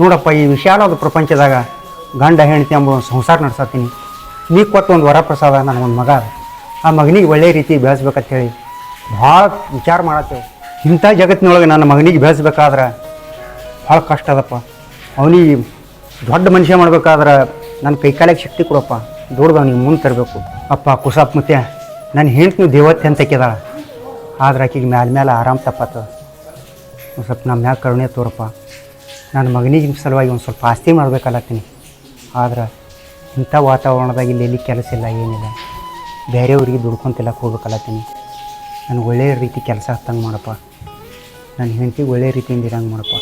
ನೋಡಪ್ಪ, ಈ ವಿಶಾಲವಾದ ಪ್ರಪಂಚದಾಗ ಗಂಡ, ಹೆಂಡತಿ ಎಂಬ ಒಂದು ಸಂಸಾರ ನಡೆಸತ್ತೀನಿ ನೀ ಕೊಟ್ಟು ಒಂದು ವರಪ್ರಸಾದ ನನ್ನ ಒಂದು ಮಗ. ಆ ಮಗನಿಗೆ ಒಳ್ಳೆ ರೀತಿ ಬೆಳೆಸ್ಬೇಕಂತೇಳಿ ಭಾಳ ವಿಚಾರ ಮಾಡತ್ತೇವೆ. ಇಂಥ ಜಗತ್ತಿನೊಳಗೆ ನನ್ನ ಮಗನಿಗೆ ಬೆಳೆಸ್ಬೇಕಾದ್ರೆ ಭಾಳ ಕಷ್ಟ ಅದಪ್ಪ. ಅವನಿಗೆ ದೊಡ್ಡ ಮನುಷ್ಯ ಮಾಡ್ಬೇಕಾದ್ರೆ ನನ್ನ ಕೈಕಾಲಿಗೆ ಶಕ್ತಿ ಕೊಡಪ್ಪ. ದೊಡ್ಡದು ಅವ್ನಿಗೆ ಮುಂದೆ ತರಬೇಕು. ಅಪ್ಪ ಕುಸಪ್ಪ ಮತ್ತೆ ನನ್ನ ಹೆಂಡ್ತಿ ದೇವತೆ ಅಂತ ಆಕಿದಾಳ. ಆದ್ರೆ ಆಕೆಗೆ ಮ್ಯಾಲ ಮ್ಯಾಲೆ ಆರಾಮ್ ತಪ್ಪತ್ತ ಸ್ವಲ್ಪ ನಮ್ಮ ಮ್ಯಾಲ ಕರುಣೆ ತೋರಪ್ಪ. ನನ್ನ ಮಗನಿಗೆ ಸಲುವಾಗಿ ಒಂದು ಸ್ವಲ್ಪ ಆಸ್ತಿ ಮಾಡ್ಬೇಕಲ್ಲತ್ತೀನಿ. ಆದ್ರೆ ಇಂಥ ವಾತಾವರಣದಾಗ ಇಲ್ಲಿ ಎಲ್ಲಿ ಕೆಲಸ ಇಲ್ಲ, ಏನಿಲ್ಲ. ಬೇರೆಯವ್ರಿಗೆ ದುಡ್ಕೊಂತಿಲ್ಲ ಹೋಗ್ಬೇಕಲ್ಲತ್ತೀನಿ. ನನಗೆ ಒಳ್ಳೆಯ ರೀತಿ ಕೆಲಸ ಹತ್ತಂಗೆ ಮಾಡಪ್ಪ. ನನ್ನ ಹೆಂಡತಿ ಒಳ್ಳೆಯ ರೀತಿಯಿಂದ ಇರಂಗೆ ಮಾಡಪ್ಪ.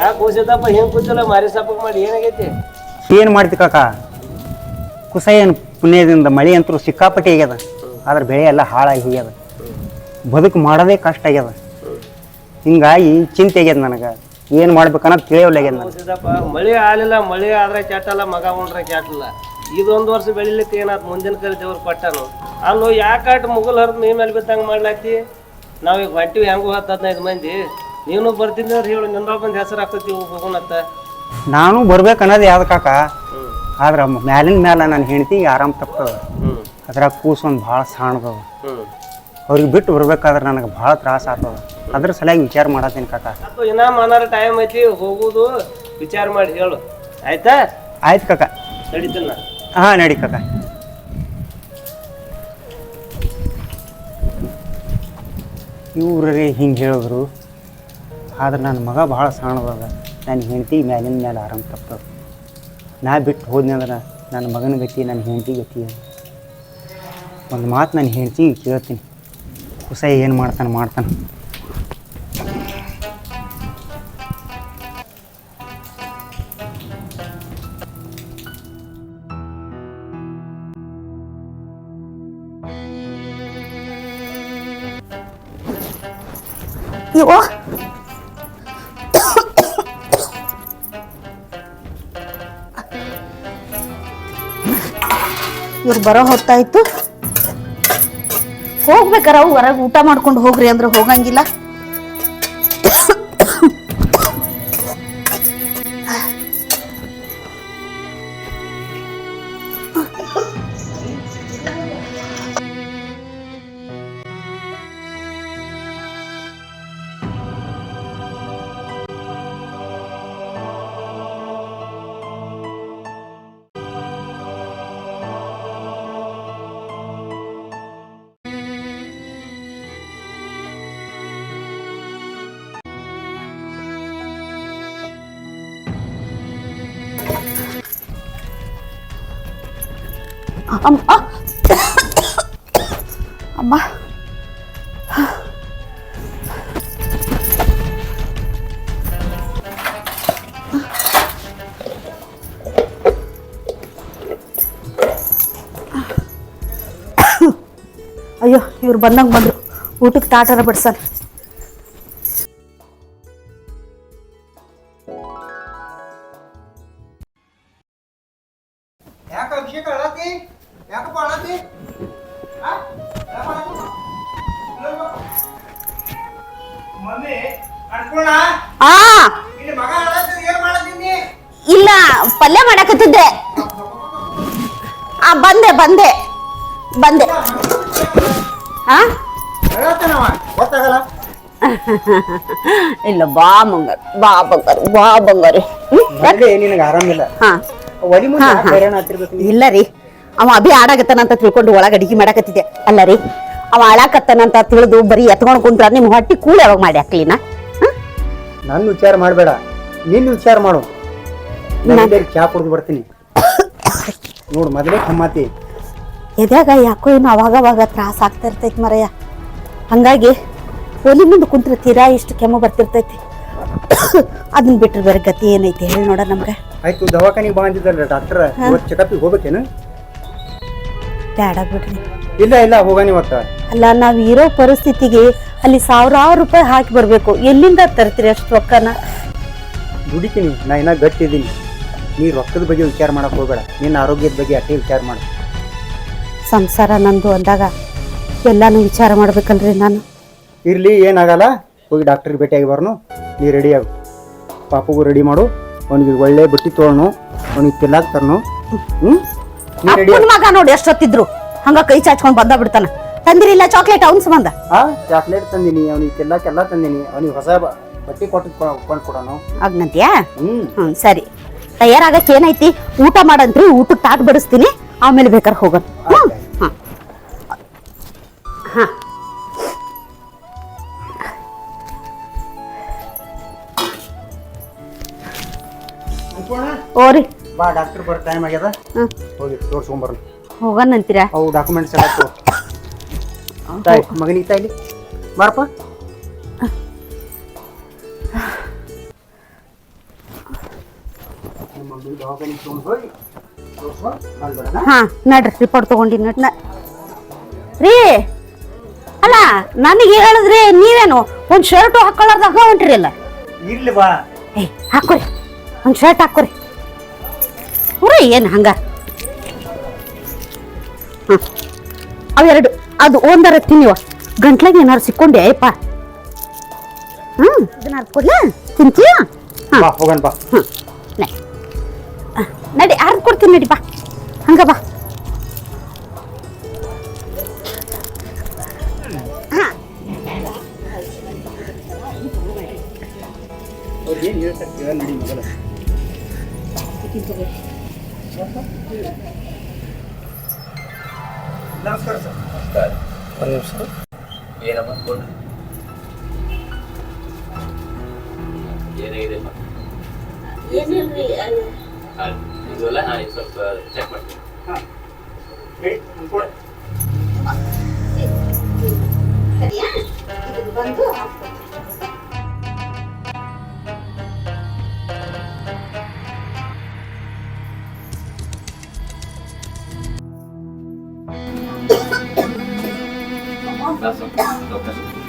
ಯಾಕೆ ಹೆಂಗೆ ಕೂತಿಲ್ಲ? ಮಾರಿ ಸಾಪಕ್ ಮಾಡಿ ಏನಾಗೈತಿ? ಏನು ಮಾಡ್ತಿ ಕಾಕ? ಕುಸ ಏನು ಪುಣ್ಯದಿಂದ ಮಳೆ ಅಂತೂ ಸಿಕ್ಕಾಪಟ್ಟೆ ಆಗ್ಯದ. ಆದ್ರೆ ಬೆಳೆ ಎಲ್ಲ ಹಾಳಾಗಿ ಹೋಗ್ಯದ. ಬದುಕು ಮಾಡೋದೇ ಕಷ್ಟ ಆಗ್ಯದ. ಹಿಂಗಾಗಿ ಚಿಂತೆ ಆಗ್ಯದ ನನಗೆ. ಏನು ಮಾಡ್ಬೇಕನ್ನೋದು ತಿಳಿಯವಲ್ಲಾಗ್ಯದ ನನಗೆ. ಕೂಸಿದ್ದಪ್ಪ ಮಳೆ ಆಲಿಲ್ಲ ಮಳೆ ಆದ್ರೆ ಕೆಟ್ಟಲ್ಲ ಮಗ ಉಂಡ್ರೆ ಕೆಟ್ಟಲ್ಲ. ಇದೊಂದು ವರ್ಷ ಬೆಳಿಲಿಕ್ಕೆ ಏನಾದ್ ಮುಂದಿನ ಕಲಿ ದೇವ್ರು ಪಟ್ಟನು ಅಲ್ಲೋ ಯಾಕಾಟ ಮುಗುಲ್ ಹರಿದ್ ನೀ ಮೇಲೆ ಮಾಡ್ಲಾಕಿ ಮಾಡ್ಲಾತಿ ನಾವೀಗ ಹೊಂಟಿವಿ ಹೆಂಗು ಹತ್ತು ಹದಿನೈದು ಮಂದಿ. ನೀನು ಬರ್ತೀನಿ ಅಂದ್ರೆ ಹೇಳು ನಿನ್ನ ಬಂದು ಹೆಸರು ಆಗ್ತೈತಿ ಹೋಗೋಣತ್ತ ನಾನು ಬರ್ಬೇಕು ಅನ್ನೋದು ಯಾವ್ದು ಕಾಕ? ಆದ್ರೆ ಮ್ಯಾಲಿನ ಮ್ಯಾಲ ನನ್ನ ಹೆಂಡತಿ ಆರಾಮ್ ತಪ್ಪದ ಅದ್ರಾಗ ಕೂಸು ಒಂದು ಭಾಳ ಸಾಣದವ. ಅವ್ರಿಗೆ ಬಿಟ್ಟು ಬರ್ಬೇಕಾದ್ರೆ ನನಗೆ ಭಾಳ ತ್ರಾಸ ಆಗ್ತದ. ಅದ್ರ ಸಲುವಾಗಿ ವಿಚಾರ ಮಾಡತ್ತೀನಿ ಕಾಕ. ಇನ್ನ ಮನಾರ ಟೈಮ್ ಐತಿ ಹೋಗುದು ವಿಚಾರ ಮಾಡಿ ಹೇಳು. ಆಯ್ತಾ? ಆಯ್ತು ಕಾಕ. ನಡೀತಲ್ಲ ಹಾ ಹಾಂ ನಡಿ ಕಾಕ. ಇವ್ರಿಗೆ ಹಿಂಗೆ ಹೇಳಿದ್ರು. ಆದ್ರೆ ನನ್ನ ಮಗ ಭಾಳ ಸಣ್ಣದದ ನನ್ನ ಹೆಂಡತಿ ಮ್ಯಾಲಿನ ಮೇಲೆ ಆರಾಮ ತಪ್ಪದ ನಾ ಬಿಟ್ಟು ಹೋದ್ನಿ ಅಂದ್ರೆ ನನ್ನ ಮಗನ ಗತಿ, ನನ್ನ ಹೆಂಡತಿ ಗತಿ ಒಂದು ಮಾತು ನನ್ನ ಹೆಂಡತಿ ಕೇಳ್ತೀನಿ. ಕುಸ ಏನು ಮಾಡ್ತಾನೆ ಮಾಡ್ತಾನೆ. ಇವ ಇವ್ರು ಬರೋ ಹೊತ್ತಾಯ್ತು. ಹೋಗ್ಬೇಕಾರ ಹೊರಗೆ ಊಟ ಮಾಡ್ಕೊಂಡು ಹೋಗ್ರಿ ಅಂದ್ರೆ ಹೋಗಂಗಿಲ್ಲ. ಅಮ್ಮ ಅಮ್ಮ ಅಯ್ಯೋ ಇವ್ರು ಬಂದಂಗೆ ಬಂದರು ಊಟಕ್ಕೆ ತಾಟರ ಬಡ್ಸನ್ ಗೊತ್ತಾಗಲ್ಲ? ಇಲ್ಲ ಬಾ ಮಂಗಾರ ಬಾ ಬಂಗಾರ ಬಾ ಬಂಗಾರಿ? ನಿನಗೆ ಆರಾಮಿಲ್ಲ? ಹಾ. ಒಲಿ ಮುಂದೆ ಹಾ, ಯಾಕ್ ಹಾ. ಹೈರಾಣ ಆಗ್ತಿರ್ಬೇಕು ಇಲ್ಲ ರೀ. ಅವ ಅಭಿ ಆಡಾಕತ್ತಾನಂತ ತಿಳ್ಕೊಂಡು ಒಳಗೆ ಅಡಿಗೆ ಮಾಡಕತ್ತಿದ್ದೆ. ಅಲ್ಲ ರೀ ಅವ ಆಳಾಕತ್ತಾನಂತ ತಿಳಿದು ಬರೀ ಎತ್ಕೊಂಡು ಕುಂತ್ರ ನಿಮ್ ಹೊಟ್ಟಿ ಕೂಳಿ ಯಾವಾಗ ಮಾಡಿ ಹಾಕ್ಲಿನ ನನ್ನ ವಿಚಾರ ಮಾಡಬೇಡ. ನಿನ್ನ ವಿಚಾರ ಮಾಡು. ನಾನು ಚಾ ಕುಡ್ದು ಬರ್ತೀನಿ. ನೋಡು ಮೊದಲೇ ಕಮ್ಮಾತಿ ಎದ್ಯಾಗ ಯಾಕೋ ಏನು ಅವಾಗ ಅವಾಗ ತ್ರಾಸ ಆಗ್ತಾ ಇರ್ತೈತಿ ಮರಯ್ಯ. ಹಂಗಾಗಿ ಒಲಿ ಮುಂದೆ ಕುಂತ್ರ ತೀರಾ ಇಷ್ಟು ಕೆಮ್ಮು ಬರ್ತಿರ್ತೈತಿ. ಅದನ್ನ ಬಿಟ್ಟರೆ ಬೇರೆ ಗತಿ ಏನೈತಿ ಹೇಳಿ ನೋಡ ನಮ್ಗೆ. ಆಯ್ತು ದವಾಖಾನಿಗೆ ಬಂದಿದ್ದಲ್ಲ ಅಂದಿದ್ದಲ್ಲ ಡಾಕ್ಟರ್. ಇವತ್ತು ಚೆಕಪ್ಪಿಗೆ ಹೋಗ್ಬೇಕೇನು? ಬೇಡ ಬಿಡ್ರಿ. ಇಲ್ಲ ಇಲ್ಲ ಹೋಗಾನಿ ಇವತ್ತು ಅಲ್ಲ ನಾವು ಇರೋ ಪರಿಸ್ಥಿತಿಗೆ ಅಲ್ಲಿ ಸಾವಿರಾರು ರೂಪಾಯಿ ಹಾಕಿ ಬರಬೇಕು. ಎಲ್ಲಿಂದ ತರ್ತೀರಿ ಅಷ್ಟು ರೊಕ್ಕನ? ದುಡಿತೀನಿ ನಾ ಇನ್ನ ಗಟ್ಟಿದ್ದೀನಿ. ನೀ ರೊಕ್ಕದ ಬಗ್ಗೆ ವಿಚಾರ ಮಾಡಕ್ ಹೋಗಬೇಡ. ನಿನ್ನ ಆರೋಗ್ಯದ ಬಗ್ಗೆ ಅಷ್ಟೇ ವಿಚಾರ ಮಾಡು. ಸಂಸಾರ ನಂದು ಅಂದಾಗ ಎಲ್ಲಾನು ವಿಚಾರ ಮಾಡ್ಬೇಕಲ್ರಿ ನಾನು. ಇರ್ಲಿ ಏನಾಗಲ್ಲ. ಹೋಗಿ ಡಾಕ್ಟರ್ ಭೇಟಿಯಾಗಿ ಬರ್ನು. ನೀ ರೆಡಿ ಆಗು. ಪಾಪಗೂ ರೆಡಿ ಮಾಡು. ಅವನಿಗೆ ಒಳ್ಳೆ ಬುಟ್ಟಿ ತೊಗೊಳ್ನು. ಅವನಿಗೆ ತಿನ್ನಾಕ ತರ್ನು. ಹ್ಞೂ ನೀ ರೆಡಿ ಅಪ್ಪನ ಮಗ ನೋಡಿ ಎಷ್ಟೊತ್ತಿದ್ರು. ಹಂಗ ಕೈ ಚಾಚ್ಕೊಂಡ್ ಬಂದ ಬಿಡ್ತಾನ. ತಂದಿರಿಲ್ಲ ಚಾಕ್ಲೇಟ್ ಅವನ್ ಸಂಬಂಧ ಆ ಚಾಕ್ಲೇಟ್ ತಂದೀನಿ. ಅವನಿಗೆ ತಿನ್ನಾಕೆಲ್ಲ ತಂದಿನಿ. ಅವನಿಗೆ ಹೊಸ ಬ- ಬಟ್ಟೆ ಕೊಟ್ಟು ಕೊಂಡು ಕೊಡೋನು. ಆಗ್ನಂತ್ಯಾ? ಹ್ಞೂ ಹ್ಮ್ ಸರಿ. ತಯಾರಾಗಕ್ಕೆ ಏನೈತಿ? ಊಟ ಮಾಡಂತ್ರಿ ಊಟಕ್ಕೆ ತಾಟ್ ಬಡಿಸ್ತೀನಿ. ಆಮೇಲೆ ಬೇಕಾದ್ರೆ ಹೋಗೋಣ. ಹಾ. ಓರಿ ಬಾ ಡಾಕ್ಟರ್ ಬರೋ ಟೈಮ್ ಆಗ್ಯದ. ಹ್ಮ್ ಹೋಗಿ ತೋರ್ಸ್ಕೊಂಬರ್ನು ಹೋಗೋಣಂತೀರಾ ಅವು ಡಾಕ್ಯುಮೆಂಟ್ಸ್ ಎಲ್ಲ ತಗೋ. ತಾಯಿ ಮಗನಿಗೆ ಬಾರಪ್ಪ. ನಿಮ್ಮ ಮಗನಿಗೆ ದವಾಖಾನೆಗೆ ತಗೊಂಡ್ ಹೋಗಿ ತೋರ್ಸ್ಕೊ, ಬಂದ್ಬಿಡೋಣ. ಹಾ ನಡ್ರಿ ರಿಪೋರ್ಟ್ ತಗೊಂಡಿ ನಟ್ ನ- ರೀ! ಅಲ್ಲ ನನಗೆ ಹೇಳಿದ್ರೆ ನೀವೇನು? ಒಂದ್ ಶರ್ಟ್ ಹಾಕೊಳ್ಳೋದಾಗ ಹೊಂಟ್ರಿ ಅಲ್ಲ ಇರ್ಲಿ ಬಾ. ಏ ಹಾಕೋರಿ. ಒಂದ್ ಶರ್ಟ್ ಹಾಕೋರಿ. ಹುರಿ ಏನು ಹಂಗ ಹ್ಮ್. ಅವೆರಡು ಅದು ಒಂದರ ತಿನ್ನಿವ. ಗಂಟ್ಲಾಗ ಏನಾರು ಸಿಕ್ಕೊಂಡೆ ಅಯ್ಯಪ್ಪ ಹ್ಮ್. ಇದನ್ನ ಕೊಡ್ಲಾ? ತಿಂತೀಯ? ಬಾ ಹೋಗೋಣ ಬಾ. ಹ್ಮ್. ನಡಿ. ನಡಿ ಕೊಡ್ತೀನಿ ನಡಿ ಬಾ. ಹಂಗ ಬಾ. ಒಂದು ನಿಮಿಷ. ಏನಮ್ಮ ಕೊಡ್ರಿ? ಏನಾಗಿದೆ? ಇದೆಲ್ಲ ನಾನು ಸ್ವಲ್ಪ ಚೆಕ್ ಮಾಡ್ತೀನಿ. ಹಾಂ. ಹೇಳಿ ಕೊಡು That's okay. Okay.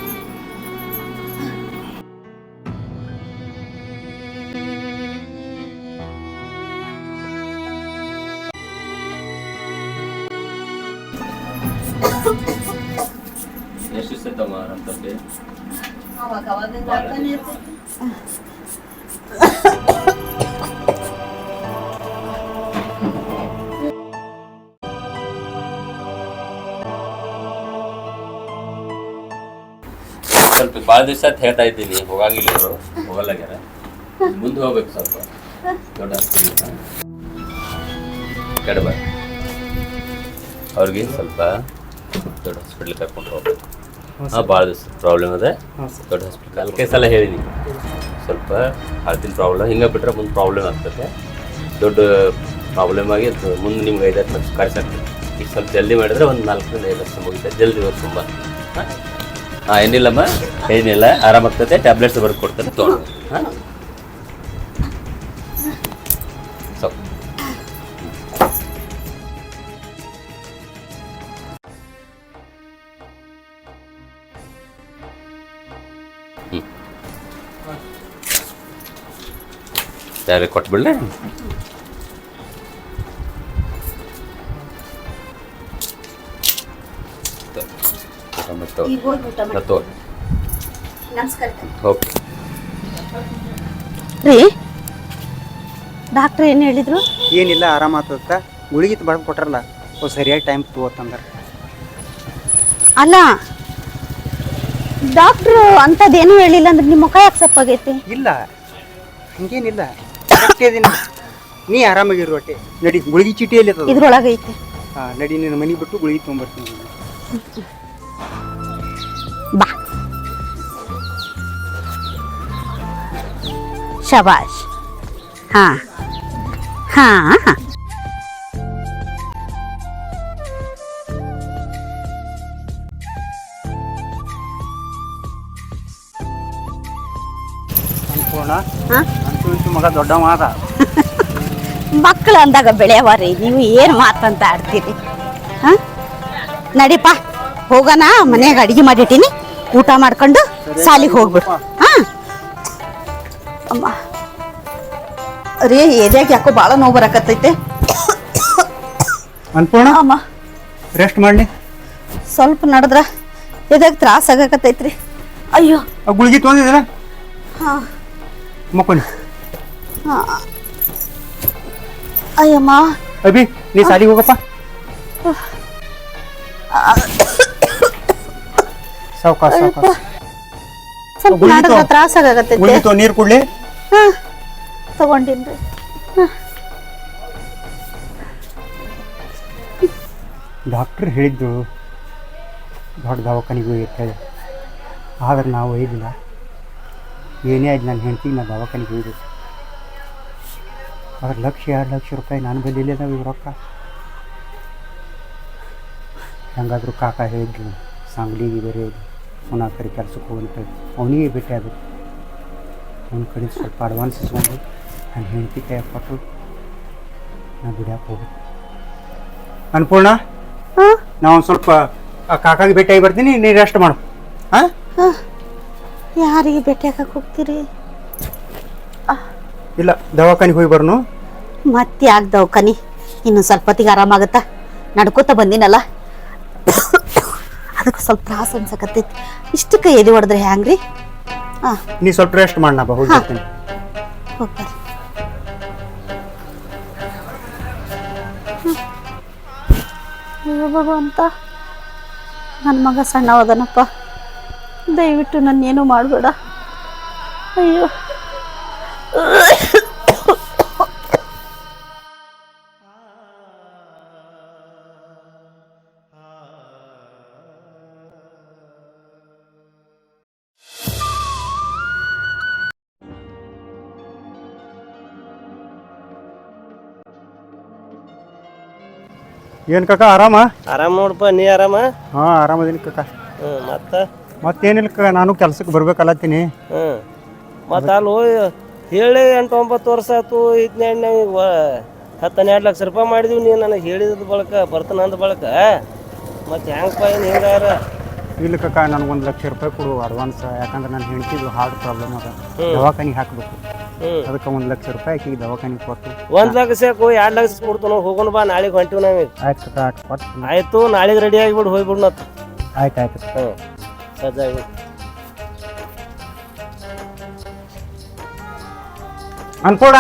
ಎಷ್ಟು ದಿವಸ ತಮ್ಮ ಆರಾಮ್ ಭಾಳ ದಿವಸ ಅಂತ ಹೇಳ್ತಾ ಇದ್ದೀನಿ. ಹೋಗಾಗಿಲ್ಲ ಅವರು ಹೋಗಲ್ಲಾಗ್ಯಾರ. ಮುಂದೆ ಹೋಗ್ಬೇಕು ಸ್ವಲ್ಪ. ದೊಡ್ಡ ಅವ್ರಿಗೆ ಸ್ವಲ್ಪ ದೊಡ್ಡ ಹಾಸ್ಪಿಟ್ಲ್ ಕರ್ಕೊಂಡು ಹೋಗ್ಬೇಕು. ಹಾಂ ಭಾಳ ದಿವಸ ಪ್ರಾಬ್ಲಮ್ ಅದೇ ದೊಡ್ಡ ಹಾಸ್ಪಿಟ್ಲ್ ಅಲ್ಲಿ ಸಲ ಹೇಳಿದ್ದೀನಿ ಸ್ವಲ್ಪ ಹಾರ್ಟಿನ ಪ್ರಾಬ್ಲಮ್ ಹಿಂಗೆ ಬಿಟ್ರೆ ಮುಂದೆ ಪ್ರಾಬ್ಲಮ್ ಆಗ್ತದೆ. ದೊಡ್ಡ ಪ್ರಾಬ್ಲಮ್ ಆಗಿ ಅದು ಮುಂದೆ ನಿಮ್ಗೆ ಐದಾರು ಲಕ್ಷ ಖರ್ಚಾಗ್ತದೆ ಈಗ ಸ್ವಲ್ಪ ಜಲ್ದಿ ಮಾಡಿದ್ರೆ ಒಂದು ನಾಲ್ಕರಿಂದ ಐದು ಲಕ್ಷ ಮುಗಿತೆ ಜಲ್ದಿ ಹೋಗಿ ತುಂಬ. ಹಾಂ? ಹಾಂ ಏನಿಲ್ಲಮ್ಮ? ಏನಿಲ್ಲ ಆರಾಮಾಗ್ತದೆ. ಟ್ಯಾಬ್ಲೆಟ್ಸ್ ಬರ್ದು ಕೊಡ್ತೇನೆ ತೊಗೊಂಡು ಹಾಂ? ಸೊ ಹ್ಞೂ ಕೊಟ್ಬಿಡ್ಲೆ? ಈಗ ಹೋಗಿ ಮಾಡಿ ಮತ್ತು ನಮಸ್ಕಾರ. ಓಕೆ. ರೀ ಡಾಕ್ಟ್ರ್ ಏನು ಹೇಳಿದ್ರು? ಏನಿಲ್ಲ ಆರಾಮಾಗ್ತದ ಗುಳಿಗೆ ಬಡ್ದು ಕೊಟ್ರಲ್ಲ ಅವು ಸರಿಯಾಗಿ ಟೈಮ್ ತಗೋತಂದ್ರೆ. ಅಲ್ಲ ಡಾಕ್ಟ್ರು ಅಂಥದ್ದೇನು ಹೇಳಿಲ್ಲ ಅಂದ್ರೆ ನಿಮ್ಮ ಮುಖ ಯಾಕೆ ಸಪ್ಪಾಗೈತಿ? ಇಲ್ಲ ಹಂಗೇನಿಲ್ಲ. ಕರೆಕ್ಟ್ ಇದೀನಿ ನೀ ಆರಾಮಾಗಿರು ಒಟ್ಟೆ ನಡಿ ಗುಳಿಗೆ ಚೀಟಿಯಲ್ಲಿ ಅದ ಇದ್ರೊಳಗೈತಿ. ಹಾಂ ನಡಿ ನಿನ್ನ ಮನೆ ಬಿಟ್ಟು ಗುಳಿಗೆ ತೊಗೊಂಬರ್ತೀನಿ. ಶಬಾಷ್ ಹಾ ಹಾ ಅನ್ಪೂರ್ಣ ಹಾ? ಅಂತೂ ಇಂತೂ ಮಗ ದೊಡ್ಡವ ಅದ ಮಕ್ಕಳು ಅಂದಾಗ ಬೆಳೆಯವಾರಿ ನೀವು ಏನು ಮಾತಂತ ಆಡ್ತೀರಿ? ಹಾ? ನಡಿಪ್ಪ ಹೋಗೋಣ ಮನ್ಯಾಗ ಅಡಿಗೆ ಮಾಡಿಟ್ಟಿನಿ ಊಟ ಮಾಡ್ಕೊಂಡು ಸಾಲಿಗೆ ಹೋಗ್ಬಿಡು. ಹಾ ಅಮ್ಮ. ರೀ ಎದ್ಯಾಗ ಯಾಕೋ ಭಾಳ ನೋವು ಬರಕತ್ತೈತೆ. ಅನ್ಪೂರ್ಣ ಅಮ್ಮ. ರೆಸ್ಟ್ ಮಾಡಲಿ. ಸ್ವಲ್ಪ ನಡೆದ್ರ ಎದ್ಯಾಗ ತ್ರಾಸ ಆಗಕತ್ತೈತ್ರಿ. ಅಯ್ಯೋ. ಆ ಗುಳಿಗೆ ತೊಗೊಂಡಿದ್ದೀರ ಹಾ. ಮಕ್ಕೊನಿ. ಹಾ. ಅಯ್ಯಮ್ಮ. ಅಭಿ ನೀ ಸಾಲಿಗೆ ಹೋಗಪ್ಪ. ಸಾವ್ಕಾಸ್ ಸಾವ್ಕಾಸ್. ಸ್ವಲ್ಪ ಗುಳ್ಗಿ ನಡೆದ್ರ. ತ್ರಾಸ ಆಗಕತ್ತೈತೆ. ಗುಳಿಗೆ ತೊ ನೀರು ಕುಡ್ಲಿ. ಹಾ ತಗೊಂಡಿನ್ರಿ ಡಾಕ್ಟ್ರ್ ಹೇಳಿದ್ದು ದೊಡ್ಡ ದವಾಖಾನಿಗೆ ಹೋಗಿ ಆದ್ರೆ ನಾವು ಒಯ್ದಿಲ್ಲ. ಏನೇ ಆಯ್ತು ನನ್ನ ಹೆಂಡತಿ ನಾ ದವಾಖಾನಿಗೆ ಹೋಗ್ಬೇಕು ಆದ್ರೆ ಲಕ್ಷ, ಎರಡು ಲಕ್ಷ ರೂಪಾಯಿ ನಾನು ಬಲ್ಲಿ ನಾವು ಇವ್ ರೊಕ್ಕ ಹೆಂಗಾದರೂ ಕಾಕ ಹೇಳಿದ್ರು ಸಾಂಗ್ಲಿಗೆ ಬೇರೆ ಅವನ ಆ ಕಡೆ ಕೆಲ್ಸಕ್ಕೆ ಹೋಗಂತ ಅವನಿಗೆ ಭೇಟಿ ಆಗಬೇಕು. ಅವನ ಕಡೆ ಸ್ವಲ್ಪ ಅಡ್ವಾನ್ಸ್ ಇಸ್ಕೊಂಡು ನನ್ನ ಹೆಂಡತಿ ಕೈ ಕೊಟ್ಟು ನಾ ದುಡಿಯಕ್ಕೆ ಹೋಗ್ಬೇಕು ಅನ್ಪೂರ್ಣ ಹಾ ನಾ ಒಂದು ಸ್ವಲ್ಪ ಆ ಕಾಕಾಗೆ ಭೇಟಿಯಾಗಿ ಬರ್ತೀನಿ ನೀ ರೆಸ್ಟ್ ಮಾಡು ಹಾಂ ಹಾ ಯಾರಿಗೆ ಭೇಟಿ ಹಾಕಕ್ಕೆ ಹೋಗ್ತೀರಿ ಇಲ್ಲ ದವಾಖಾನಿಗೆ ಹೋಗಿ ಬರ್ನು ಮತ್ತೆ ಯಾಕೆ ದವಾಖಾನಿ ಇನ್ನು ಸ್ವಲ್ಪ ಹೊತ್ತಿಗೆ ಆರಾಮಾಗತ್ತಾ ನಡ್ಕೋತ ಬಂದಿನಲ್ಲ ಅದಕ್ಕೆ ಸ್ವಲ್ಪ ತ್ರಾಸ ಅನ್ಸಕತ್ತೈತಿ ಇಷ್ಟಕ್ಕೆ ಎದೆ ಹೊಡೆದ್ರೆ ಹ್ಯಾಂಗ್ರಿ ಹಾ. ನೀ ಸ್ವಲ್ಪ ರೆಸ್ಟ್ ಮಾಡಣಪ್ಪ ಹೋಗಿರ್ತೀನಿ ಹೋಗ್ತಾರೆ ಅಯ್ಯೋ ಭಗವಂತ ನನ್ನ ಮಗ ಸಣ್ಣವದನಪ್ಪ ದಯವಿಟ್ಟು ನನ್ನೇನು ಮಾಡಬೇಡ. ಅಯ್ಯೋ. ಏನು ಕಾಕ ಆರಾಮ? ಆರಾಮ ನೋಡಪ್ಪ ನೀ ಆರಾಮ? ಹಾಂ ಆರಾಮದೀನಿ ಕಾಕ. ಹ್ಞೂ ಮತ್ತ? ಮತ್ತೇನಿಲ್ಲ ಕ ನಾನು ಕೆಲ್ಸಕ್ಕೆ ಬರ್ಬೇಕಲ್ಲತ್ತೀನಿ. ಹ್ಞೂ ಮತ್ತ ಅಲ್ಲಿ ಹೋಗಿ ಹೇಳಿ ಎಂಟು ಒಂಬತ್ತು ವರ್ಷ ಆಯ್ತು ಇದನ್ನ ನಾವು ಈಗ ಹತ್ತು ಹನ್ನೆರಡು ಲಕ್ಷ ರೂಪಾಯಿ ಮಾಡಿದೀವಿ ನೀನು ನನಗೆ ಹೇಳಿದ ಬಳಕ ಬರ್ತಾನ ಅಂದ ಬಳಕ ಮತ್ತೆ ಹೆಂಗಪ್ಪ ಏನು ಹಿಂಗಾರ? ಇಲ್ಲ ನನಗೆ ಒಂದು ಲಕ್ಷ ರೂಪಾಯಿ ಕೊಡು ಅಡ್ವಾನ್ಸ್ ಯಾಕಂದ್ರೆ ನನ್ನ ಹೆಂಡ್ತಿದು ಹಾರ್ಟ್ ಪ್ರಾಬ್ಲಮ್ ಅದ. ದವಾಖಾನೆಗೆ ಹಾಕಬೇಕು. ಅದಕ್ಕೆ ಒಂದು ಲಕ್ಷ ರೂಪಾಯಿ ಆಕಿಗೆ ದವಾಖಾನಿಗೆ ಕೊಟ್ಟು. ಒಂದು ಲಕ್ಷ ಸಾಕು ಎರಡು ಲಕ್ಷ ಕೊಡ್ತು ಹೋಗೋಣ ಬಾ ನಾಳೆಗೆ ಹೊಂಟಿವಿ ನಾವು ಆಯ್ತು ಕಾಕ ಆಯ್ತು ಕೊಟ್ಟು ಆಯಿತು ನಾಳೆಗೆ ರೆಡಿ ಆಗಿಬಿಡು ಹೋಗ್ಬಿಡು ನತ್ತು ಆಯ್ತು ಆಯ್ತು ಹ್ಞೂ ಸಜ್ಜಾಗಿ ಅನ್ಪೂರ್ಣ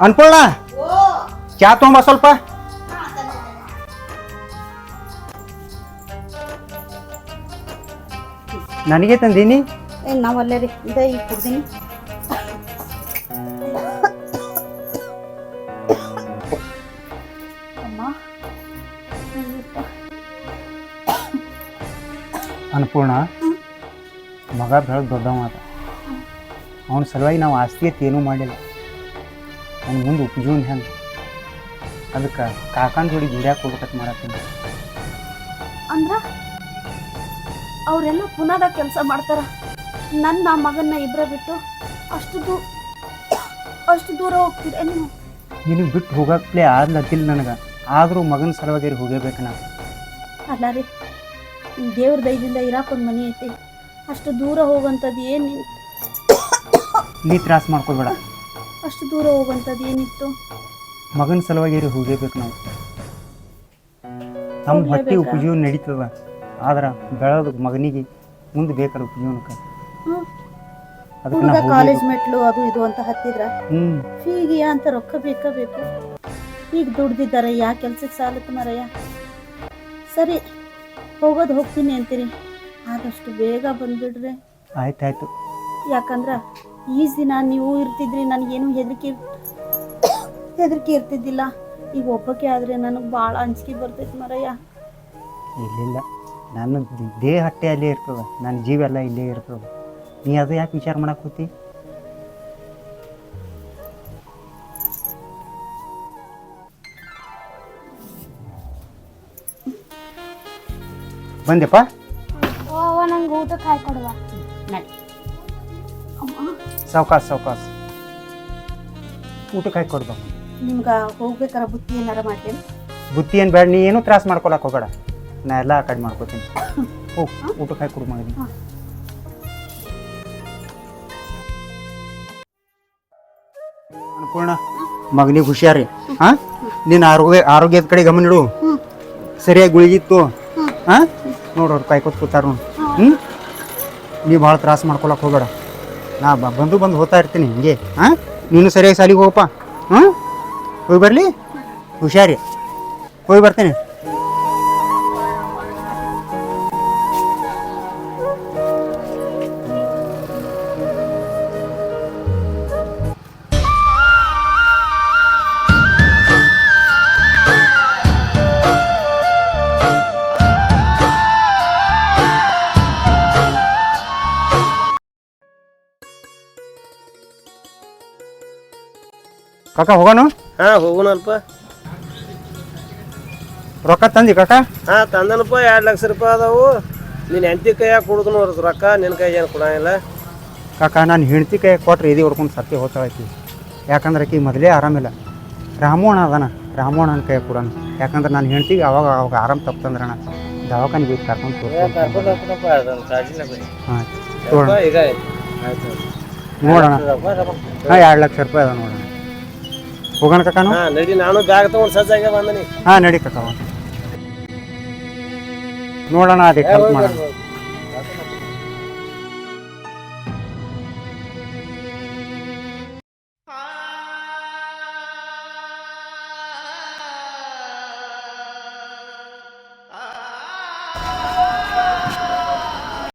ಅನ್ಪೂರ್ಣ ಚಾ ತೊಗೊಂಬ ಸ್ವಲ್ಪ. ನನಗೆ ತಂದೀನಿ? ಏನು ಅಲ್ಲೇ ರೀ. ಇದೇ ಈಗ ಕುಡ್ದೀನಿ. ಅನ್ಪೂರ್ಣ ಮಗ ಬೆಳೆದು ದೊಡ್ಡವ ಅದ ಅವನ ಸಲುವಾಗಿ ನಾವು ಆಸ್ತಿ ಏನೂ ಮಾಡಿಲ್ಲ. ಅವ್ನ ಮುಂದೆ ಉಪಜೀವನ ಹೆಂಗೆ ಅದಕ್ಕೆ ಕಾಕನ ಜೋಡಿ ದುಡ್ಯಾಕೆ ಹೋಗ್ಬೇಕಂತ ಮಾಡತ್ತೀನಿ ಅಂದ್ರ? ಅವರೆಲ್ಲ ಪುನಾದಾಗ ಕೆಲಸ ಮಾಡ್ತಾರ. ನನ್ನ ಮಗನ್ನ ಇಬ್ಬರ ಬಿಟ್ಟು ಅಷ್ಟು ದೂ ಅಷ್ಟು ದೂರ ಹೋಗ್ತೀರ ನೀವು? ನಿನಗೆ ಬಿಟ್ಟು ಹೋಗಕ್ಲೇ ಆಗ್ಲತ್ತಿಲ್ಲ ನನಗೆ. ಆದರೂ ಮಗನ ಸಲುವಾಗಿ ಹೋಗಬೇಕು ನಾನು ಅಲ್ಲ ರೀ ದೇವ್ರ ದಯದಿಂದ ಇರಾಕೊಂದು ಮನೆ ಐತಿ. ಅಷ್ಟು ದೂರ ಹೋಗುವಂಥದ್ದು ಏನು ನೀ ತ್ರಾಸ ಮಾಡ್ಕೋಬೇಡ. ಅಷ್ಟು ದೂರ ಹೋಗುವಂಥದ್ದು ಏನಿತ್ತು? ಮಗನ ಸಲುವಾಗಿ ಹೋಗಬೇಕು ನಾವು. ನಮ್ಮ ಹೊಟ್ಟೆ? ಉಪಜೀವನ ನಡೀತದ. ಆದ್ರೆ ಬೆಳೆದ ಮಗನಿಗೆ ಮುಂದೆ ಬೇಕಾದ ಜೀವನಕ್ಕೆ. ಹ್ಮ್. ಅದಕ್ಕೆ ಹುಡುಗ ನಾವು ಕಾಲೇಜ್ ಮೆಟ್ಲು ಅದು ಇದು ಅಂತ ಹತ್ತಿದ್ರ? ಹ್ಞೂ ಫೀಗೆ ಅಂತ ರೊಕ್ಕ ಬೇಕೇ ಬೇಕು ಈಗ ದುಡ್ದಿದ್ದಾರೆ ಯಾ ಕೆಲ್ಸಕ್ಕೆ ಸಾಲತ್ತು ಮರಯ್ಯ ಸರಿ ಹೋಗೋದು ಹೋಗ್ತೀನಿ ಅಂತೀರಿ. ಆದಷ್ಟು ಬೇಗ ಬಂದ್ಬಿಡ್ರಿ. ಆಯ್ತಾಯ್ತು. ಯಾಕಂದ್ರ ಈಸ್ ದಿನ ನೀವು ಇರ್ತಿದ್ರಿ ನನಗೇನು ಹೆದರಿಕೆ ಹೆದರಿಕೆ ಇರ್ತಿದ್ದಿಲ್ಲ. ಈಗ ಒಬ್ಬಕ್ಕೆ ಆದರೆ ನನಗೆ ಭಾಳ ಅಂಜಿಕೆ ಬರ್ತೈತಿ ಮರಯ್ಯ ಇಲ್ಲಿಲ್ಲ. ನನ್ನ ದೇಹ ಹಟ್ಟೆ ಅಲ್ಲೇ ಇರ್ತದೆ ನನ್ನ ಜೀವೆಲ್ಲ ಇಲ್ಲೇ ಇರ್ತದೆ. ನೀ ಅದು ಯಾಕೆ ವಿಚಾರ ಮಾಡಕ್ ಹೋತಿ ಬಂದೆಪ್ಪ ನಂಗೆ ಊಟಕ್ಕೆ ಹಾಕಿ ಕೊಡುವ. ನಡಿ. ಸಾವ್ಕಾಸ್ ಸಾವ್ಕಾಸ್. ಊಟಕ್ಕೆ ಹಾಕಿ ಕೊಡ್ಬೇಕು ನಿಮ್ಗೆ ಹೋಗ್ಬೇಕಾರ ಬುತ್ತಿ ಏನಾರ ಮಾಡ್ತೇನೆ. ಬುತ್ತಿ ಏನು ಬೇಡ ನೀ ಏನೂ ತ್ರಾಸ ಮಾಡ್ಕೊಳಕ್ ಹೋಗಬೇಡ. ನಾ ಎಲ್ಲ ಆ ಕಡೆ ಮಾಡ್ಕೋತೀನಿ ಹೋಗ್ ಊಟಕ್ಕೆ ಹಾಕಿ ಕೊಡು ಮಗನಿಗೆ ಅನ್ಪೂರ್ಣ ಮಗನಿಗೆ ಹುಷಾರಿ. ಹಾ? ನಿನ್ನ ಆರೋಗ್ಯ ಆರೋಗ್ಯದ ಕಡೆ ಗಮನ ಇಡು. ಸರಿಯಾಗಿ ಗುಳಿಗಿತ್ತು. ಹಾ? ನೋಡೋರು ಕಾಯ್ಕೊತ ಕೂತಾರ ನೋಡಿ. ಹ್ಞೂ ನೀ ಭಾಳ ತ್ರಾಸ ಮಾಡ್ಕೊಳಕ್ಕೆ ಹೋಗಬೇಡ. ನಾ ಬ- ಬಂದು ಬಂದು ಹೋಗ್ತಾ ಇರ್ತೀನಿ ಹಿಂಗೆ. ಹಾಂ? ನೀನು ಸರಿಯಾಗಿ ಸಾಲಿಗೆ ಹೋಗಪ್ಪ. ಹ್ಞೂ ಹೋಗಿ ಬರಲಿ? ಹುಷಾರಿ. ಹೋಗಿ ಬರ್ತೇನೆ. ಕಾಕ ಹೋಗೋಣ ಹಾ ಹೋಗೋಣಲ್ಪ ರೊಕ್ಕ ತಂದಿ ಕಾಕ? ಹಾ ತಂದನಪ್ಪ ಎರಡು ಲಕ್ಷ ರೂಪಾಯಿ ಅದಾವು. ನೀನು ಹೆಂಡತಿ ಕೈಯಾಗ ಕೊಡುದನು ರೊಕ್ಕ ನಿನ್ನ ಕೈ ಏನು ಕೊಡಂಗಿಲ್ಲ. ಕಾಕ ನಾನು ಹೆಂಡತಿ ಕೈ ಕೊಟ್ರೆ ಇದಿ ಹೊಡ್ಕೊಂಡು ಸತ್ಯ ಹೋಗ್ತಾಳಕಿ ಯಾಕಂದ್ರೆ ಆಕಿ ಮೊದಲೇ ಆರಾಮಿಲ್ಲ ರಾಮೋಣ ಅದಾನ. ರಾಮೋಣನ ಕೈ ಕೊಡೋಣ. ಯಾಕಂದ್ರೆ ನಾನು ಹೆಂಡ್ತಿಗೆ ಅವಾಗ ಅವಾಗ ಆರಾಮ್ ತಪ್ಪಂದ್ರೆ ಅಣ್ಣ ದವಾಖಾನಿಗೆ ಹೋಗಿ ಕರ್ಕೊಂಡು ನೋಡೋಣ. ಹಾಂ ಎರಡು ಲಕ್ಷ ರೂಪಾಯಿ ಅದ ನೋಡೋಣ. ಹೋಗೋಣ ಕಕ್ಕ ಹಾ ನಡಿ ನಾನು ಬ್ಯಾಗ್ ತಗೊಂಡು ಸಜ್ಜಾಗೆ ಬಂದನಿ. ಹಾ ನಡಿ ಕಕ್ಕ ನೋಡೋಣ ಅದಕ್ಕೆ ಹೆಲ್ಪ್ ಮಾಡೋಣ.